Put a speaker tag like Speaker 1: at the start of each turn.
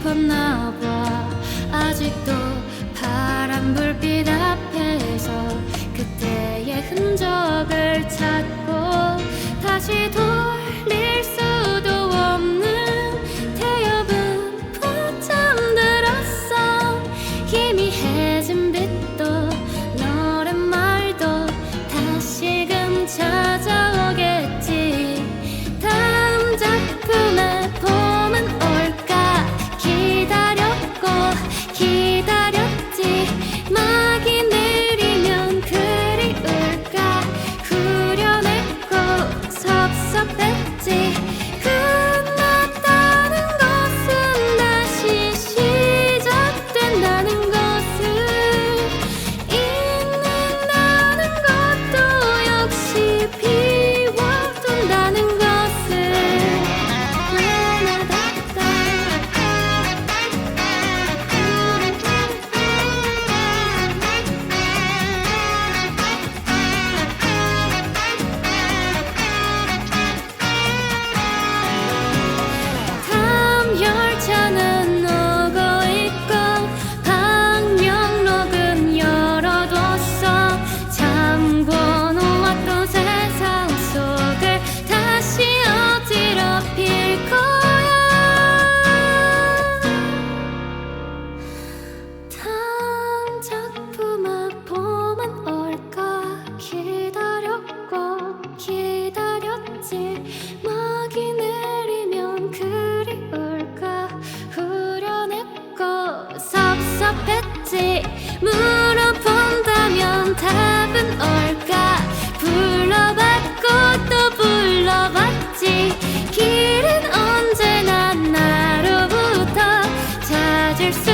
Speaker 1: 싶었나 봐. 아직도 파란 불빛 앞에서 그때의 흔적을 찾고 다시 돌아 물어본다면 답은 올까? 불러봤고 또 불러봤지. 길은 언제나 나로부터 찾을 수